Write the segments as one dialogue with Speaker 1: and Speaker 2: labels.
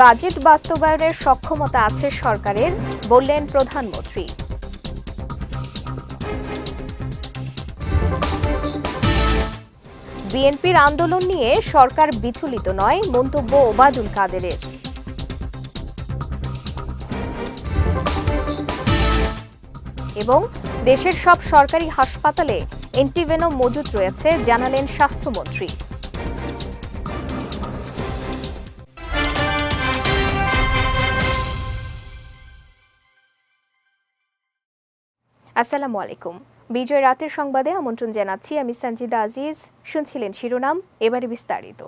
Speaker 1: Budget বাস্তবায়নের সক্ষমতা আছে সরকারের, বললেন প্রধানমন্ত্রী। বিএনপির আন্দোলন নিয়ে সরকার বিচলিত নয়, মন্তব্য ওবায়দুল কাদেরের। এবং দেশের সব সরকারি হাসপাতালে এন্টিভেনম মজুত রয়েছে, জানালেন স্বাস্থ্যমন্ত্রী। আসসালামু আলাইকুম। বিজয় রাতের সংবাদে আমন্ত্রণ জানাচ্ছি আমি সঞ্জিদা আজিজ। শুনছিলেন শিরোনাম, এবারে বিস্তারিত।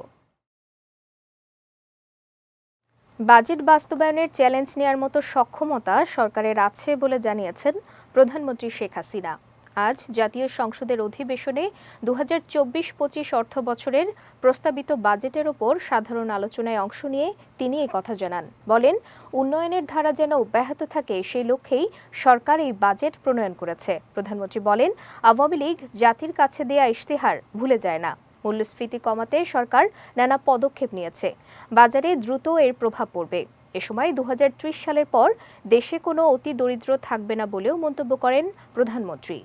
Speaker 1: বাজেট বাস্তবায়নের চ্যালেঞ্জ নেয়ার মতো সক্ষমতা সরকারের আছে বলে জানিয়েছেন প্রধানমন্ত্রী শেখ হাসিনা। আজ জাতীয় সংসদের অধিবেশনে দু হাজার চব্বিশ পঁচিশ অর্থ বছরের প্রস্তাবিত বাজেটের ওপর সাধারণ আলোচনায় অংশ নিয়ে তিনি কথা জানান। বলেন, উন্নয়নের ধারা যেন অব্যাহত থাকে, সেই লক্ষ্যেই সরকার এই বাজেট প্রণয়ন করেছে। প্রধানমন্ত্রী বলেন, আওয়ামী লীগ জাতির কাছে দেয়া ইশতেহার ভুলে যায় না। মূল্যস্ফীতি কমাতে সরকার নানা পদক্ষেপ নিয়েছে। বাজারে দ্রুত এর প্রভাব পড়বে। এ সময় দু হাজার ত্রিশ সালের পর দেশে কোনো অতি দরিদ্র থাকবে না বলেও মন্তব্য করেন প্রধানমন্ত্রী।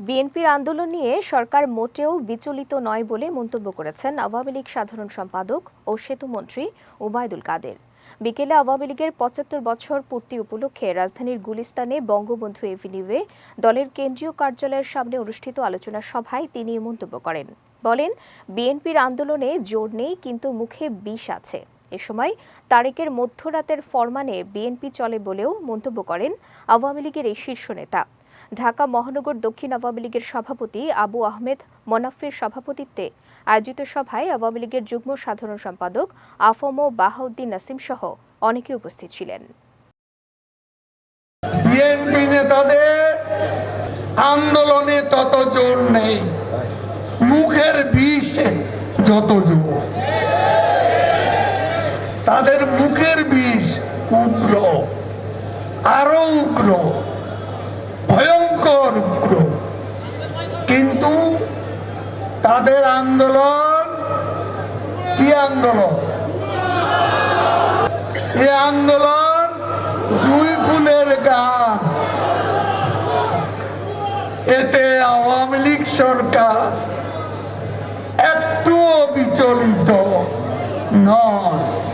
Speaker 1: বিএনপির আন্দোলন নিয়ে সরকার মোটেও বিচলিত নয় বলে মন্তব্য করেছেন আওয়ামী লীগ সাধারণ সম্পাদক ও সেতুমন্ত্রী ওবায়দুল কাদের। বিকেলে আওয়ামী লীগের পঁচাত্তর বছর পূর্তি উপলক্ষে রাজধানীর গুলিস্তানে বঙ্গবন্ধু এভিনিউয়ে দলের কেন্দ্রীয় কার্যালয়ের সামনে অনুষ্ঠিত আলোচনা সভায় তিনি মন্তব্য করেন। বলেন, বিএনপির আন্দোলনে জোর নেই, কিন্তু মুখে বিষ আছে। এ সময় তারেকের মধ্যরাতের ফরমানে বিএনপি চলে বলেও মন্তব্য করেন আওয়ামী লীগের এই শীর্ষ নেতা। ঢাকা মহানগর দক্ষিণ আওয়ামী লীগের সভাপতি আবু আহমেদ মনাফির সভাপতিত্বে আয়োজিত সভায় আওয়ামী লীগের যুগ্ম সাধারণ সম্পাদক আফম বাহাউদ্দিন নাসিম সহ অনেকে উপস্থিত ছিলেন।
Speaker 2: বিএনপি নেতাদের আন্দোলনে তত জোর নেই। মুখের যত জোর। তাদের মুখের বিষ উগ্র, আরও উগ্র। ভয়ঙ্কর উগ্র। কিন্তু তাদের আন্দোলন কি আন্দোলন? এ আন্দোলন দুই ফুলের গান। এতে আওয়ামী লীগ সরকার একটুও বিচলিত নয়।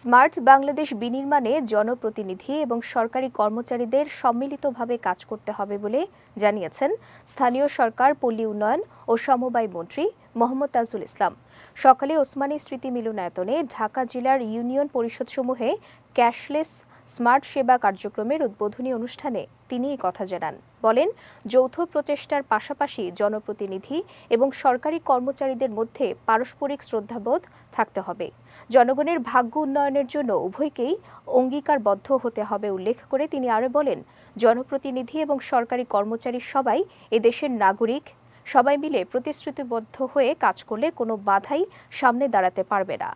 Speaker 1: স্মার্ট বাংলাদেশ বিনির্মাণে জনপ্রতিনিধি এবং সরকারি কর্মচারীদের সম্মিলিতভাবে কাজ করতে হবে বলে জানিয়েছেন স্থানীয় সরকার, পল্লী উন্নয়ন ও সমবায় মন্ত্রী মোহাম্মদ তাজুল ইসলাম। সকালে ওসমানী স্মৃতি মিলনায়তনে ঢাকা জেলার ইউনিয়ন পরিষদসমূহে ক্যাশলেস স্মার্ট সেবা কার্যক্রমের উদ্বোধনী অনুষ্ঠানে তিনি এই কথা জানান। বলেন, যৌথ প্রচেষ্টার পাশাপাশি জনপ্রতিনিধি এবং সরকারি কর্মচারীদের মধ্যে পারস্পরিক শ্রদ্ধাবোধ থাকতে হবে। জনগণের ভাগ্য উন্নয়নের জন্য উভয়কেই অঙ্গীকারবদ্ধ হতে হবে উল্লেখ করে তিনি আরও বলেন, জনপ্রতিনিধি এবং সরকারি কর্মচারী সবাই এদেশের নাগরিক। সবাই মিলে প্রতিশ্রুতিবদ্ধ হয়ে কাজ করলে কোনো বাধাই সামনে দাঁড়াতে পারবে না।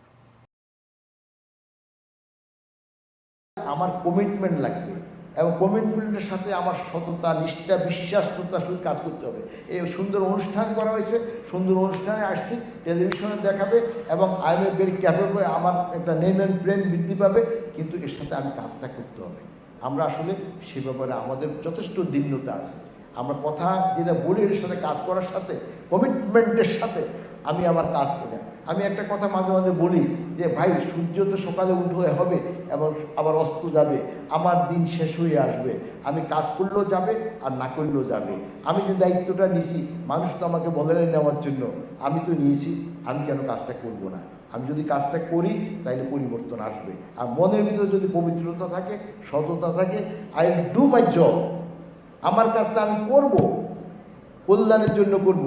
Speaker 3: আমার কমিটমেন্ট লাগবে। এবং কমিটমেন্টের সাথে আমার সততা, নিষ্ঠা বিশ্বাসতার সঙ্গে কাজ করতে হবে। এই সুন্দর অনুষ্ঠান করা হয়েছে, সুন্দর অনুষ্ঠানে আসছি টেলিভিশনে দেখাবে এবং আই এম ভেরি ক্যাপেবল আমার একটা নেম অ্যান্ড ব্রেন বৃদ্ধি পাবে, কিন্তু এর সাথে আমি কাজটা করতে হবে। আমরা আসলে সে ব্যাপারে আমাদের যথেষ্ট দিনতা আছে। আমরা কথা যেটা বলি এর সাথে কাজ করার সাথে কমিটমেন্টের সাথে আমি আমার কাজ করি। আমি একটা কথা মাঝে মাঝে বলি যে ভাই, সূর্য তো সকালে উঠে হবে এবং আবার অস্ত যাবে। আমার দিন শেষ হয়ে আসবে। আমি কাজ করলেও যাবে আর না করলেও যাবে। আমি যে দায়িত্বটা নিয়েছি, মানুষ তো আমাকে বলে নেওয়ার জন্য। আমি তো নিয়েছি, আমি কেন কাজটা করব না? আমি যদি কাজটা করি তাহলে পরিবর্তন আসবে। আর মনের ভিতরে যদি পবিত্রতা থাকে, সততা থাকে আই ডু মাই জব আমার কাজটা আমি করব, কল্যাণের জন্য করব।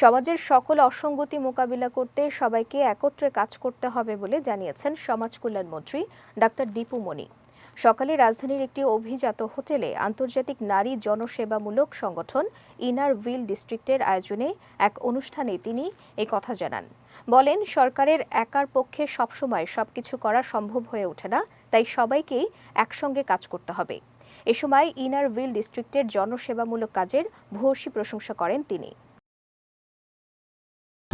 Speaker 1: সমাজের সকল অসঙ্গতি মোকাবিলা করতে সবাইকে একত্রে কাজ করতে হবে বলে জানিয়েছেন সমাজ কল্যাণ মন্ত্রী ডাক্তার দীপু মণি সকালে রাজধানীর একটি অভিজাত হোটেলে আন্তর্জাতিক নারী জনসেবামূলক সংগঠন ইনার ভিল ডিস্ট্রিক্টের আয়োজনে এক অনুষ্ঠানে তিনি এই কথা জানান। বলেন, সরকারের একার পক্ষে সবসময় সবকিছু করা সম্ভব হয়ে ওঠে না, তাই সবাইকেই একসঙ্গে কাজ করতে হবে। এ সময় ইনার ভিল ডিস্ট্রিক্টের জনসেবামূলক কাজের ভূয়সী প্রশংসা করেন তিনি।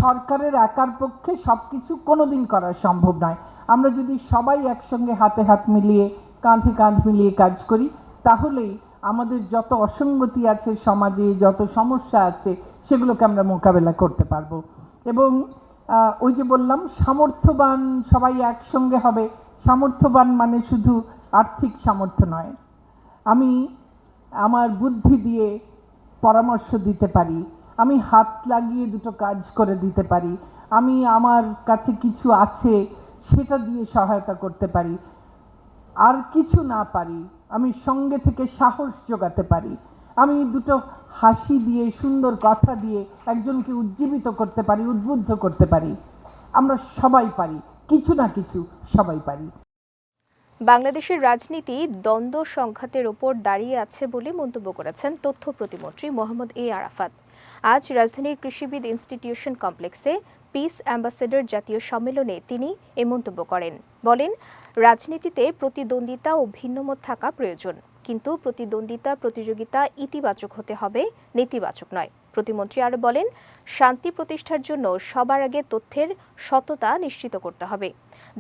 Speaker 4: সরকারের একার পক্ষে সব কিছু কোনো দিন করা সম্ভব নয়। আমরা যদি সবাই একসঙ্গে হাতে হাত মিলিয়ে, কাঁধে কাঁধ মিলিয়ে কাজ করি, তাহলেই আমাদের যত অসঙ্গতি আছে সমাজে, যত সমস্যা আছে, সেগুলোকে আমরা মোকাবেলা করতে পারব। এবং ওই যে বললাম, সামর্থ্যবান সবাই একসঙ্গে হবে। সামর্থ্যবান মানে শুধু আর্থিক সামর্থ্য নয়। আমি আমার বুদ্ধি দিয়ে পরামর্শ দিতে পারি। আমি হাত লাগিয়ে দুটো কাজ করে দিতে পারি। আমি আমার কাছে কিছু আছে, সেটা দিয়ে সহায়তা করতে পারি। আর কিছু না পারি, আমি সঙ্গে থেকে সাহস জোগাতে পারি। আমি দুটো হাসি দিয়ে, সুন্দর কথা দিয়ে একজনকে উজ্জীবিত করতে পারি, উদ্বুদ্ধ করতে পারি। আমরা সবাই পারি, কিছু না কিছু সবাই পারি।
Speaker 1: বাংলাদেশের রাজনীতি দ্বন্দ্ব সংঘাতের ওপর দাঁড়িয়ে আছে বলে মন্তব্য করেছেন তথ্য প্রতিমন্ত্রী মোহাম্মদ এ আরাফাত। আজ রাজধানীর কৃষিবিদ ইনস্টিটিউশন কমপ্লেক্সে পিস অ্যাম্বাসেডর জাতীয় সম্মেলনে তিনি এ মন্তব্য করেন। বলেন, রাজনীতিতে প্রতিদ্বন্দ্বিতা ও ভিন্নমত থাকা প্রয়োজন, কিন্তু প্রতিদ্বন্দ্বিতা, প্রতিযোগিতা ইতিবাচক হতে হবে, নেতিবাচক নয়। প্রতিমন্ত্রী আরও বলেন, শান্তি প্রতিষ্ঠার জন্য সবার আগে তথ্যের সততা নিশ্চিত করতে হবে।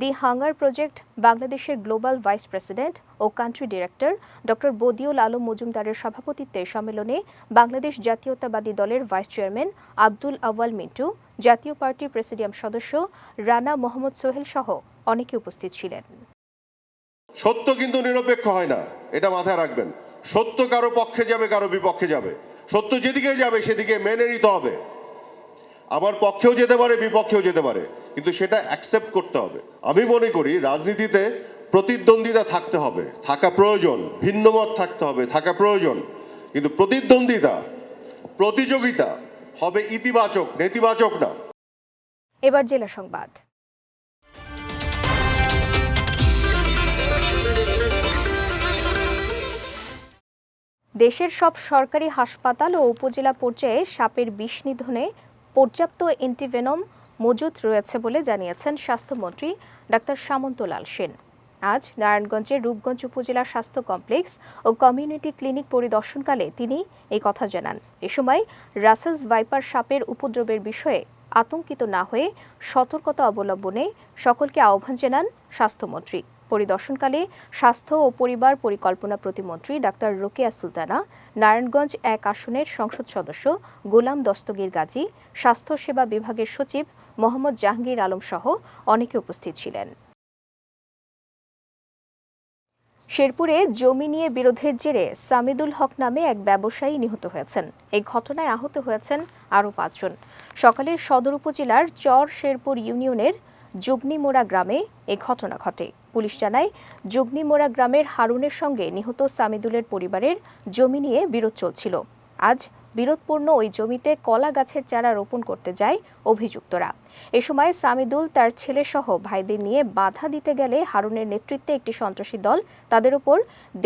Speaker 1: দি হাঙ্গার প্রজেক্ট বাংলাদেশের গ্লোবাল ভাইস প্রেসিডেন্ট ও country director doctor Badiul Alam মজুমদারের সভাপতিত্বে সম্মেলনে বাংলাদেশ জাতীয়তাবাদী দলের ভাইস চেয়ারম্যান আব্দুল আওয়াল মিন্টু, জাতীয় পার্টির প্রেসিডিয়াম সদস্য রানা মোহাম্মদ সোহেল সহ অনেকে উপস্থিত ছিলেন।
Speaker 5: সত্য কিন্তু নিরপেক্ষ হয় না, এটা মাথায় রাখবেন। সত্য কারও পক্ষে যাবে, কারও বিপক্ষে যাবে। সত্য যেদিকে যাবে, সেদিকে মেনে নিতে হবে। আবার পক্ষেও যেতে পারে, বিপক্ষেও যেতে পারে। কিন্তু সেটা অ্যাকসেপ্ট করতে হবে। আমি মনে করি রাজনীতিতে প্রতিদ্বন্দ্বিতা থাকতে হবে। থাকা প্রয়োজন ভিন্নমত থাকতে হবে, থাকা প্রয়োজন। কিন্তু প্রতিদ্বন্দ্বিতা, প্রতিযোগিতা হবে ইতিবাচক, নেতিবাচক না।
Speaker 1: এবার জেলা সংবাদ। দেশের সব সরকারি হাসপাতাল ও উপজেলা পর্যায়ে সাপের বিষ নিধনে পর্যাপ্ত অ্যান্টিভেনম মজুত রয়েছে বলে জানিয়েছেন স্বাস্থ্যমন্ত্রী ডাক্তার সামন্তলাল সেন। আজ নারায়ণগঞ্জের রূপগঞ্জ উপজেলা স্বাস্থ্য কমপ্লেক্স ও কমিউনিটি ক্লিনিক পরিদর্শনকালে তিনি এই কথা জানান। এ সময় রাসেলস ভাইপার সাপের উপদ্রবের বিষয়ে আতঙ্কিত না হয়ে সতর্কতা অবলম্বনে সকলকে আহ্বান জানান স্বাস্থ্যমন্ত্রী। পরিদর্শনকালে স্বাস্থ্য ও পরিবার পরিকল্পনা প্রতিমন্ত্রী ডাক্তার রোকেয়া সুলতানা, নারায়ণগঞ্জ এক আসনের সংসদ সদস্য গোলাম দস্তগীর গাজী, স্বাস্থ্য সেবা বিভাগের সচিব মোহাম্মদ জাহাঙ্গীর আলম সহ অনেকে উপস্থিত ছিলেন। শেরপুরে জমি নিয়ে বিরোধের জেরে সামিদুল হক নামে এক ব্যবসায়ী নিহত হয়েছেন। এই ঘটনায় আহত হয়েছেন আরও পাঁচজন। সকালে সদর উপজেলার চর শেরপুর ইউনিয়নের জুগনিমোড়া গ্রামে এ ঘটনা ঘটে। পুলিশ জানায় জুগনিমোড়া গ্রামের হারুনের সঙ্গে নিহত সামিদুলের পরিবারের জমি নিয়ে বিরোধ চলছিল। আজ বিরোধপূর্ণ ওই জমিতে কলা গাছের চারা রোপণ করতে যায় অভিযুক্তরা। এ সময় সামিদুল তার ছেলেসহ ভাইদের নিয়ে বাধা দিতে গেলে হারুনের নেতৃত্বে একটি সন্ত্রাসী দল তাদের ওপর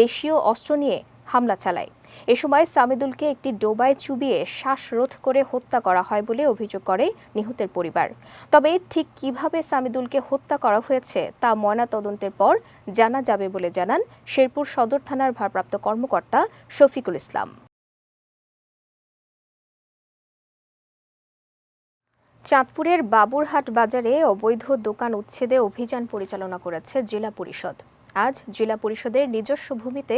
Speaker 1: দেশীয় অস্ত্র নিয়ে হামলা চালায়। এ সময় সামিদুলকে একটি ডোবায় চুবিয়ে শ্বাসরোধ করে হত্যা করা হয় বলে অভিযোগ করে নিহতের পরিবার। তবে ঠিক কীভাবে সামিদুলকে হত্যা করা হয়েছে তা ময়নাতদন্তের পর জানা যাবে বলে জানান শেরপুর সদর থানার ভারপ্রাপ্ত কর্মকর্তা শফিকুল ইসলাম। চাঁদপুরের বাবুরহাট বাজারে অবৈধ দোকান উচ্ছেদে অভিযান পরিচালনা করেছে জেলা পরিষদ। আজ জেলা পরিষদের নিজস্ব ভূমিতে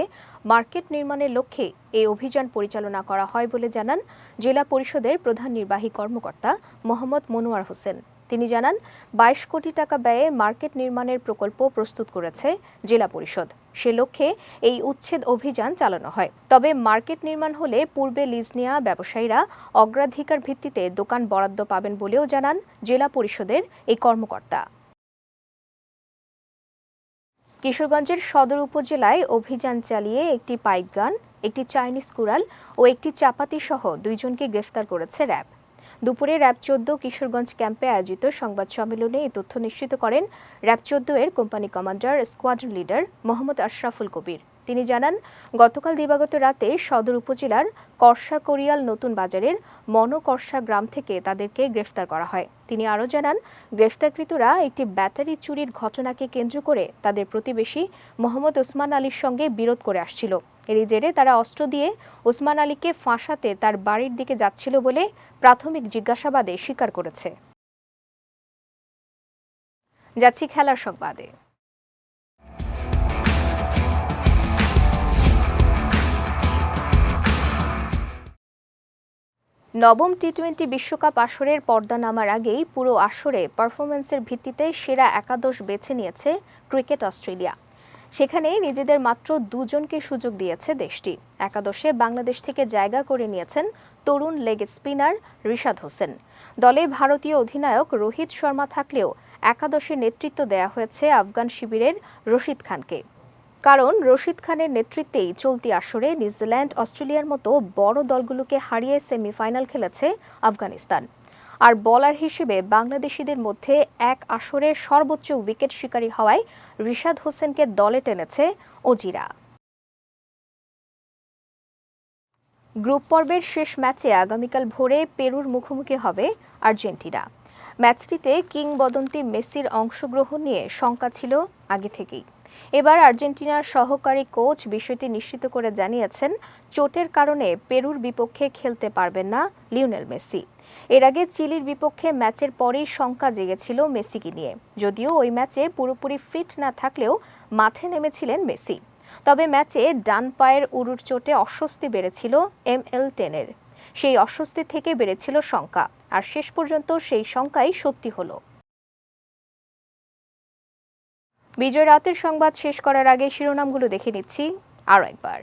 Speaker 1: মার্কেট নির্মাণের লক্ষ্যে এই অভিযান পরিচালনা করা হয় বলে জানান জেলা পরিষদের প্রধান নির্বাহী কর্মকর্তা মোহাম্মদ মনোয়ার হোসেন। তিনি জানান, বাইশ কোটি টাকা ব্যয়ে মার্কেট নির্মাণের প্রকল্প প্রস্তুত করেছে জেলা পরিষদ। সে লক্ষ্যে এই উচ্ছেদ অভিযান চালানো হয়। তবে মার্কেট নির্মাণ হলে পূর্বে লিজ নেওয়া ব্যবসায়ীরা অগ্রাধিকার ভিত্তিতে দোকান বরাদ্দ পাবেন বলেও জানান জেলা পরিষদের এই কর্মকর্তা। কিশোরগঞ্জের সদর উপজেলায় অভিযান চালিয়ে একটি পাইপগান, একটি চাইনিজ কুড়াল ও একটি চাপাতি সহ দুইজনকে গ্রেফতার করেছে র্যাব। দুপুরে র্যাব চোদ্দ কিশোরগঞ্জ ক্যাম্পে আয়োজিত সংবাদ সম্মেলনে এই তথ্য নিশ্চিত করেন র্যাব চোদ্দ এর company commander, squadron leader Mohammad Ashraful Kabir. তিনি জানান, গতকাল দিবাগত রাতে সদর উপজেলার করসা কোরিয়াল নতুন বাজারের মনকর্ষা গ্রাম থেকে তাদেরকে গ্রেফতার করা হয়। তিনি আরও জানান, গ্রেফতারকৃতরা একটি ব্যাটারি চুরির ঘটনাকে কেন্দ্র করে তাদের প্রতিবেশী মোহাম্মদ ওসমান আলীর সঙ্গে বিরোধ করে আসছিল। এরই জেরে তারা অস্ত্র দিয়ে ওসমান আলীকে ফাঁসাতে তার বাড়ির দিকে যাচ্ছিল বলে প্রাথমিক জিজ্ঞাসাবাদে স্বীকার করেছে। যাচ্ছি খেলার সংবাদে। নবম টি টোয়েন্টি বিশ্বকাপ আসরের পর্দা নামার আগেই পুরো আসরে পারফরমেন্সের ভিত্তিতে সেরা একাদশ বেছে নিয়েছে ক্রিকেট অস্ট্রেলিয়া। সেখানে নিজেদের মাত্র দুজনকে সুযোগ দিয়েছে দেশটি। একাদশে বাংলাদেশ থেকে জায়গা করে নিয়েছেন তরুণ লেগ স্পিনার রিশাদ হোসেন। দলে ভারতীয় অধিনায়ক রোহিত শর্মা থাকলেও একাদশে নেতৃত্ব দেয়া হয়েছে আফগান শিবিরের রশিদ খানকে। কারণ রশিদ খানের নেতৃত্বেই চলতি আসরে নিউজিল্যান্ড, অস্ট্রেলিয়ার মতো বড় দলগুলোকে হারিয়ে সেমিফাইনাল খেলেছে আফগানিস্তান। আর বলার হিসেবে বাংলাদেশিদের মধ্যে এক আসরে সর্বোচ্চ উইকেট শিকারী হওয়ায় রিশাদ হোসেনকে দলে টেনেছে অজিরা গ্রুপ পর্বের শেষ ম্যাচে আগামীকাল ভোরে পেরুর মুখোমুখি হবে আর্জেন্টিনা। ম্যাচটিতে কিংবদন্তি মেসির অংশগ্রহণ নিয়ে শঙ্কা ছিল আগে থেকেই। এবার আর্জেন্টিনার সহকারী কোচ বিষয়টি নিশ্চিত করে জানিয়েছেন, চোটের কারণে পেরুর বিপক্ষে খেলতে পারবেন না লিওনেল মেসি। এর আগে চিলির বিপক্ষে ম্যাচের পরেই শঙ্কা জেগেছিল মেসিকে নিয়ে। যদিও ওই ম্যাচে পুরোপুরি ফিট না থাকলেও মাঠে নেমেছিলেন মেসি। তবে ম্যাচে ডান পায়ের উরুর চোটে অস্বস্তি বেড়েছিল এম এল টেনের। সেই অস্বস্তি থেকে বেড়েছিল শঙ্কা। আর শেষ পর্যন্ত সেই শঙ্কাই সত্যি হলো। বিজয় রাতের সংবাদ শেষ করার আগে শিরোনামগুলো দেখে নিচ্ছি আরও একবার।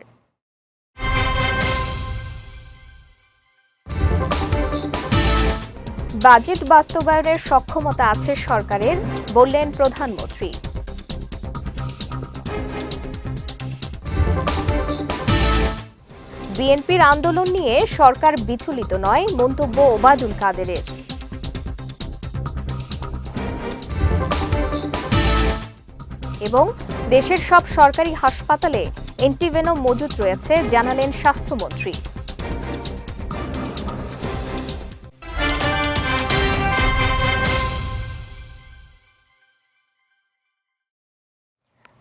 Speaker 1: বাজেট বাস্তবায়নের সক্ষমতা আছে সরকারের, বললেন প্রধানমন্ত্রী। বিএনপির আন্দোলন নিয়ে সরকার বিচলিত নয়, মন্তব্য ওবায়দুল কাদেরের। এবং দেশের সব সরকারি হাসপাতালে এন্টিভেনম মজুত রয়েছে জানালেন স্বাস্থ্যমন্ত্রী।